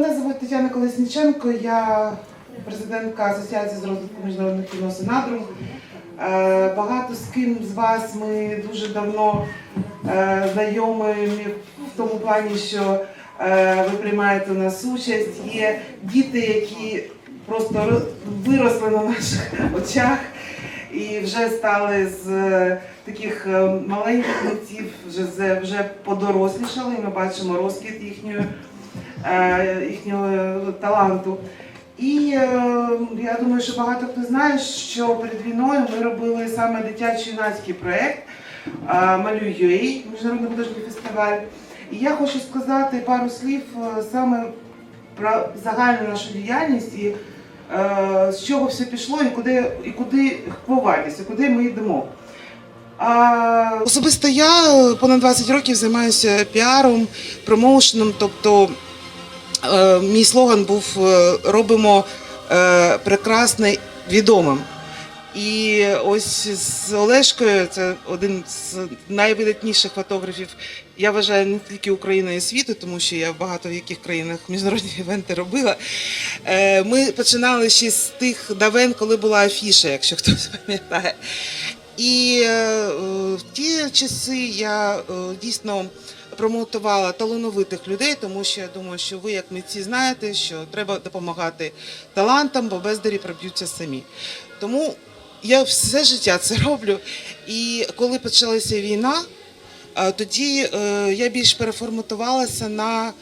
Мене звуть Тетяна Колесніченко, я президентка Асоціації з розвитку міжнародних відносин. Е, Багато з ким з вас ми дуже давно е, знайомі в тому плані, що е, ви приймаєте у нас участь. Є діти, які просто ро- виросли на наших очах і вже стали з таких маленьких митців, вже, вже подорослішали, і ми бачимо розквіт їхньої їхнього е, таланту. І е, я думаю, що багато хто знає, що перед війною ми робили саме дитячий юнацький проєкт е, міжнародний художній фестиваль. І я хочу сказати пару слів саме про загальну нашу діяльність і з чого все пішло, і куди, і куди ховатися, куди ми йдемо. А, особисто я понад 20 років займаюся піаром, промоушеном, тобто мій слоган був е, робимо е, прекрасне відомим. І ось з Олешкою, це один з найвидатніших фотографів, я вважаю, не тільки України і світу, тому що я багато в яких країнах міжнародні івенти робила. Е, Ми починали ще з тих давен, коли була афіша, якщо хтось пам'ятає. І е, в ті часи я е, дійсно промотувала талановитих людей, тому що я думаю, що ви, як митці, знаєте, що треба допомагати талантам, бо бездарі проб'ються самі. Тому я все життя це роблю. І коли почалася війна, е, тоді е, я більш переформатувалася на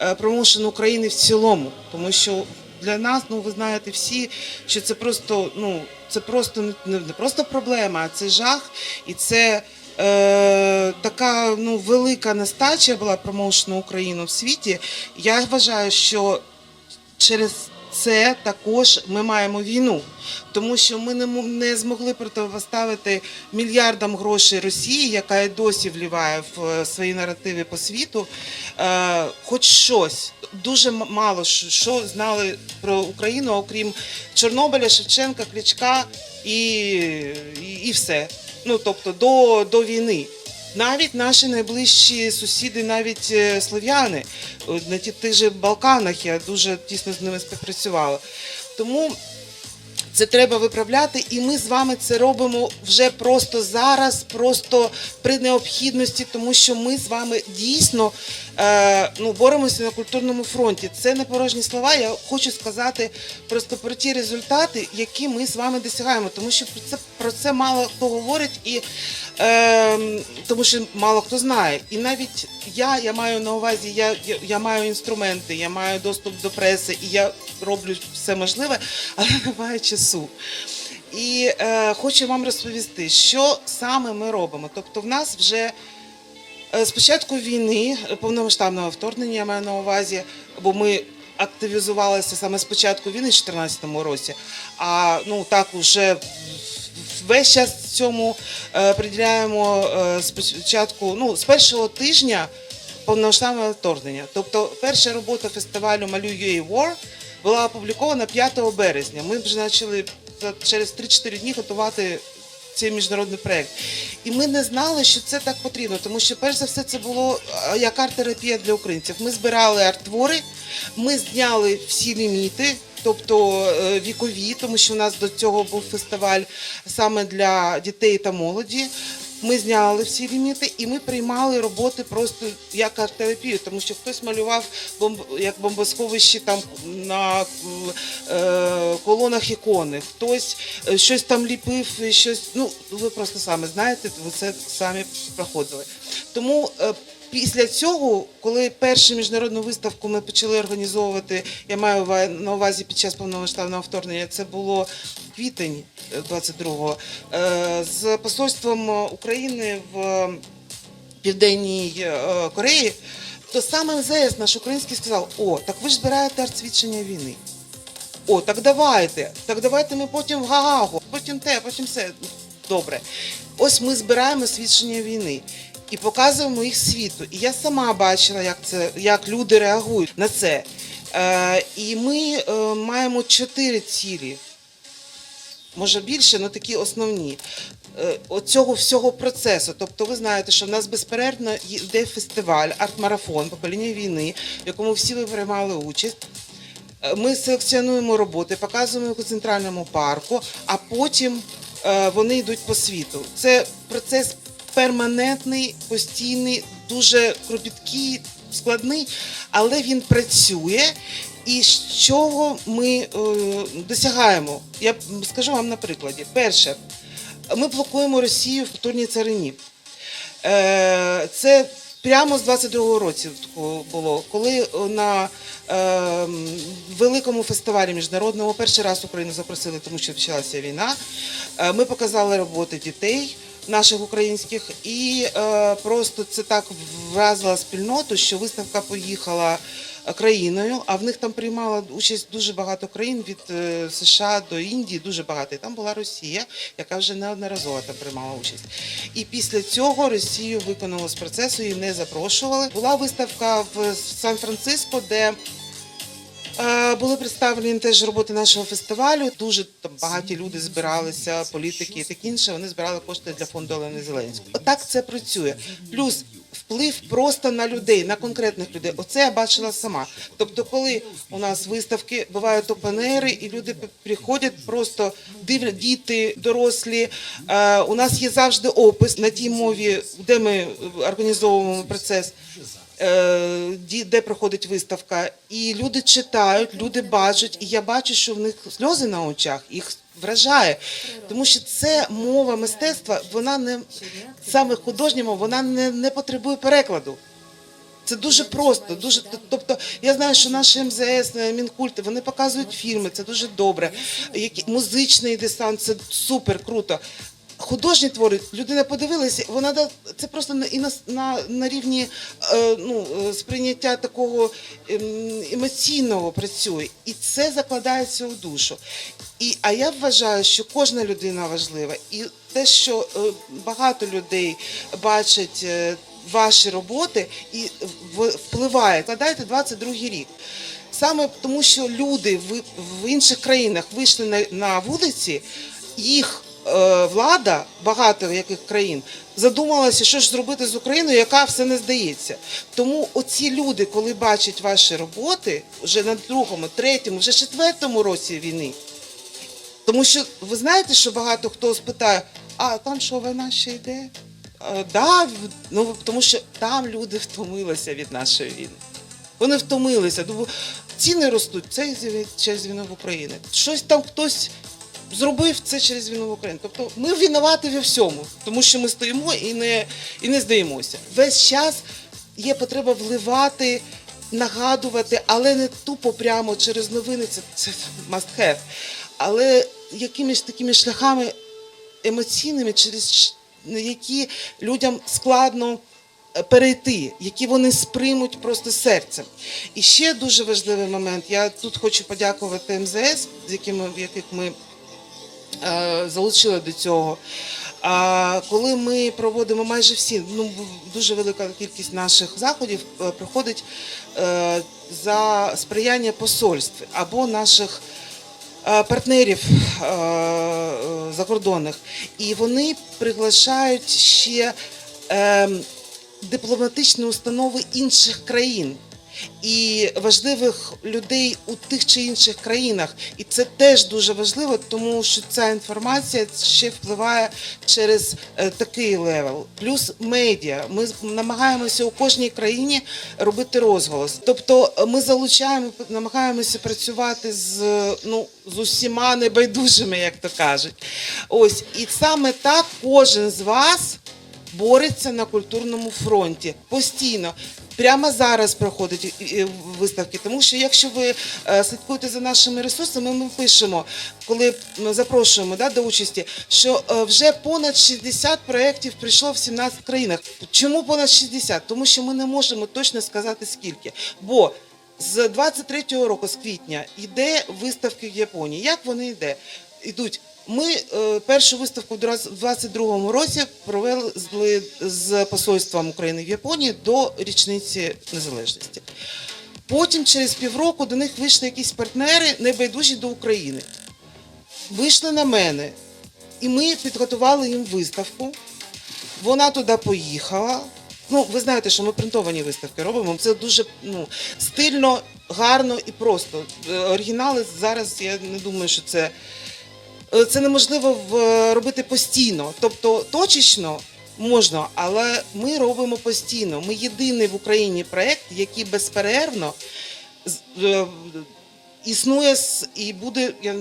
е, промоушен України в цілому, тому що для нас, ну ви знаєте всі, що це просто, ну це просто не, просто проблема, а це жах, і це е, така ну велика нестача була промоушену України в світі. Я вважаю, що через це також ми маємо війну, тому що ми не, не змогли протиставити мільярдам грошей Росії, яка і досі вліває в е, свої наративи по світу, е, хоч щось. Дуже мало що, знали про Україну, окрім Чорнобиля, Шевченка, Кличка і, і, і все. Ну тобто до, до війни. Навіть наші найближчі сусіди, навіть е, слов'яни, на тих же Балканах я дуже тісно з ними співпрацювала. Тому це треба виправляти, і ми з вами це робимо вже просто зараз, просто при необхідності, тому що ми з вами дійсно ну, боремося на культурному фронті. Це не порожні слова. Я хочу сказати просто про ті результати, які ми з вами досягаємо, тому що про це про це мало хто говорить, і е, тому що мало хто знає. І навіть я, я маю на увазі, я, я, я маю інструменти, я маю доступ до преси, і я роблю все можливе, але немає часу. І е, хочу вам розповісти, що саме ми робимо. Тобто, в нас вже е, з початку війни, е, повномасштабного вторгнення, маю на увазі, бо ми активізувалися саме з початку війни в 2014 році. А ну так уже весь час цьому е, приділяємо е, спочатку, ну з першого тижня повномасштабного вторгнення. Тобто, перша робота фестивалю Малюй.ua War була опублікована 5 березня. Ми вже почали через 3-4 дні готувати цей міжнародний проект. І ми не знали, що це так потрібно, тому що перш за все це було як арт-терапія для українців. Ми збирали арт-твори, ми зняли всі ліміти. Тобто е, вікові, тому що у нас до цього був фестиваль саме для дітей та молоді. Ми зняли всі ліміти і ми приймали роботи просто як арт-терапію, тому що хтось малював бомб як бомбосховище там на е, колонах ікони, хтось е, щось там ліпив, щось. Ну ви просто самі знаєте, ви це самі проходили. Тому е, Після цього, коли першу міжнародну виставку ми почали організовувати, я маю на увазі під час повномасштабного вторгнення, це було квітень е, 22-го, е, з посольством України в Південній е, Кореї, то саме МЗС наш український сказав: о, так ви ж збираєте арт-свідчення війни. О, так давайте. Так давайте ми потім в Гаагу, потім те, потім все. Добре. Ось ми збираємо свідчення війни і показуємо їх світу. І я сама бачила, як це, як люди реагують на це. Е, і ми е, маємо чотири цілі. може більше, але такі основні. е, Оцього всього процесу. Тобто, ви знаєте, що в нас безперервно йде фестиваль, арт-марафон покоління війни, в якому всі ви приймали участь. Е, Ми селекціонуємо роботи, показуємо їх у центральному парку, а потім е, вони йдуть по світу. Це процес перманентний, постійний, дуже кропіткий, складний, але він працює. І з чого ми е, досягаємо? Я скажу вам на прикладі. Перше, ми блокуємо Росію в культурній царині. Е, Це прямо з 22-го році було, коли на е, великому фестивалі міжнародному перший раз Україну запросили, тому що почалася війна. Е, Ми показали роботи дітей. Наших українських, і е, просто це так вразило спільноту, що виставка поїхала е, країною, а в них там приймала участь дуже багато країн від е, США до Індії, дуже багато. І там була Росія, яка вже неодноразово там приймала участь. І після цього Росію виконали з процесу і не запрошували. Була виставка в Сан-Франциско, де Були представлені теж роботи нашого фестивалю. Дуже там багаті люди збиралися, політики і таке інше. Вони збирали кошти для фонду Олени Зеленської. Отак це працює. Плюс вплив просто на людей, на конкретних людей. Оце я бачила сама. Тобто, коли у нас виставки бувають опенери, і люди приходять, просто дивлять діти, дорослі. Е, У нас є завжди опис на тій мові, де ми е, організовуємо процес е, де проходить виставка, і люди читають, люди бачать, і я бачу, що в них сльози на очах, їх вражає. Тому що це мова мистецтва, вона не саме художня мова, вона не, не потребує перекладу. Це дуже просто, дуже тобто я знаю, що наші МЗС, е, Мінкульти, вони показують фільми, це дуже добре. Які музичний десант, це супер круто. Художні твори, людина подивилася, вона це просто на і на, на, на рівні е, ну, е, сприйняття такого ем, емоційного працює, і це закладається у душу. І, а я вважаю, що кожна людина важлива, і те, що е, багато людей бачать ваші роботи і впливає. Складайте 22 рік. Саме тому, що люди в, інших країнах вийшли на, вулиці, їх влада, багато яких країн, задумалася, що ж зробити з Україною, яка все не здається. Тому оці люди, коли бачать ваші роботи вже на другому, третьому, вже четвертому році війни. Тому що ви знаєте, що багато хто спитає, а там що війна ще йде? Е, да, ну, тому що там люди втомилися від нашої війни. Вони втомилися. Тому ціни ростуть, це через війну в Україні. Щось там хтось зробив це через війну в Україні. Тобто ми винуваті во всьому, тому що ми стоїмо і не, і не здаємося. Весь час є потреба вливати, нагадувати, але не тупо прямо через новини. Це, це must have. Але якимись такими шляхами емоційними, через які людям складно е, перейти, які вони сприймуть просто серцем. І ще дуже важливий момент. Я тут хочу подякувати МЗС, з якими яких ми залучили до цього. А коли ми проводимо майже всі, ну дуже велика кількість наших заходів е, проходить е, за сприяння посольств або наших е, партнерів е, е, закордонних, і вони приглашають ще е, дипломатичні установи інших країн. І важливих людей у тих чи інших країнах, і це теж дуже важливо, тому що ця інформація ще впливає через е, такий левел. Плюс медіа. Ми намагаємося у кожній країні робити розголос. Тобто е, ми залучаємо, намагаємося працювати з ну з усіма небайдужими, як то кажуть. Ось і саме так кожен з вас бореться на культурному фронті постійно. Прямо зараз проходять е, е, виставки, тому що якщо ви е, слідкуєте за нашими ресурсами, ми пишемо, коли ми запрошуємо да, до участі, що вже понад 60 проєктів прийшло в 17 країнах. Чому понад 60? Тому що ми не можемо точно сказати скільки. Бо з 23-го року, з квітня, йде виставки в Японії. Як вони йде? Йдуть. Ми е, першу виставку в 22-му році провели з, посольством України в Японії до річниці незалежності. Потім, через півроку, до них вийшли якісь партнери, небайдужі до України. вийшли на мене, і ми підготували їм виставку. Вона туди поїхала. Ну, ви знаєте, що ми принтовані виставки робимо. Це дуже ну, стильно, гарно і просто. Е, Оригінали зараз я не думаю, що це, це неможливо в- робити постійно. Тобто точечно можна, але ми робимо постійно. Ми єдиний в Україні проєкт, який безперервно е, існує і буде, я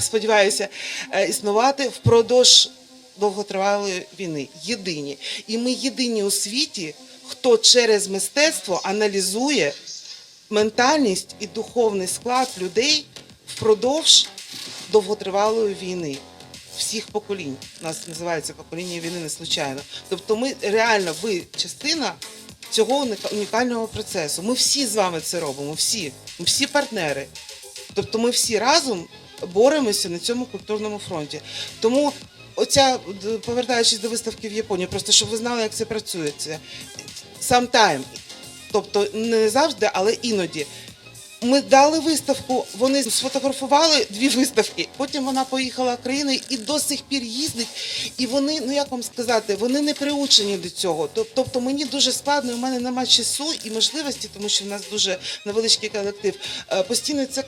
сподіваюся, е, існувати впродовж довготривалої війни. Єдині. І ми єдині у світі, хто через мистецтво аналізує ментальність і духовний склад людей впродовж довготривалої війни. Всіх поколінь. У нас називається покоління війни не случайно. Тобто, ми реально, ви частина цього унікального процесу. Ми всі з вами це робимо, всі, ми всі партнери. Тобто ми всі разом боремося на цьому культурному фронті. Тому оця, повертаючись до виставки в Японії, просто щоб ви знали, як це працює. Це sometime. Тобто не завжди, але іноді. Ми дали виставку, вони сфотографували дві виставки. Потім вона поїхала країною і до сих пір їздить. І вони, ну як вам сказати, вони не приучені до цього. Тобто мені дуже складно, у мене немає часу і можливості, тому що в нас дуже невеличкий колектив. е, Постійно це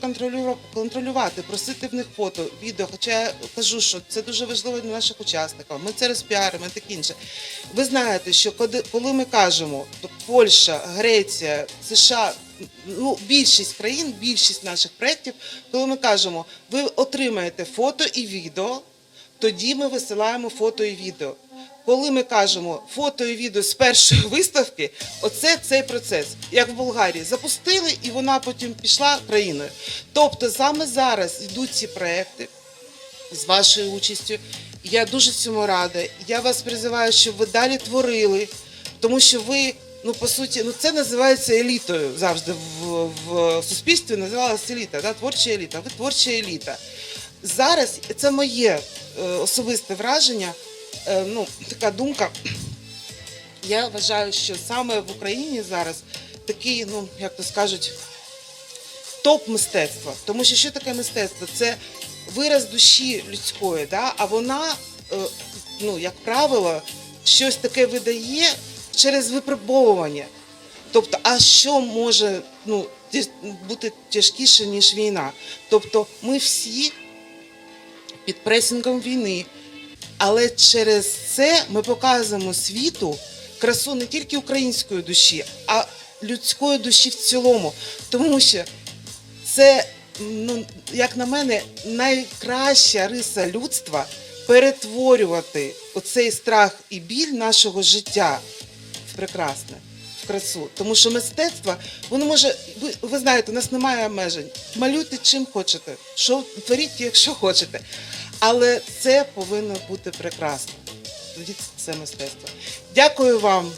контролювати, просити в них фото, відео. Хоча я кажу, що це дуже важливо для наших учасників. Ми це розпіаримо і таке інше. Ви знаєте, що коли, ми кажемо, то Польща, Греція, США, ну більшість країн, більшість наших проєктів, коли ми кажемо, ви отримаєте фото і відео, тоді ми висилаємо фото і відео. Коли ми кажемо фото і відео з першої виставки, оце цей процес. Як в Болгарії, запустили і вона потім пішла країною. Тобто саме зараз йдуть ці проекти з вашою участю. Я дуже цьому рада. Я вас призиваю, щоб ви далі творили, тому що ви, ну по суті, ну це називається елітою завжди в, в суспільстві називалася еліта, да? творча еліта. Ви творча еліта. Зараз це моє е, особисте враження, е, ну така думка. Я вважаю, що саме в Україні зараз такий, ну як то скажуть, топ мистецтва. Тому що що таке мистецтво? Це вираз душі людської, да? а вона, е, ну, як правило, щось таке видає через випробовування. Тобто, а що може ну, бути тяжкіше, ніж війна? Тобто, ми всі під пресингом війни, але через це ми показуємо світу красу не тільки української душі, а людської душі в цілому. Тому що це, ну, як на мене, найкраща риса людства перетворювати оцей страх і біль нашого життя прекрасне, в красу. Тому що мистецтво, воно може, ви, ви знаєте, у нас немає обмежень. Малюйте чим хочете, що творіть, якщо хочете. Але це повинно бути прекрасно. Тоді це мистецтво. Дякую вам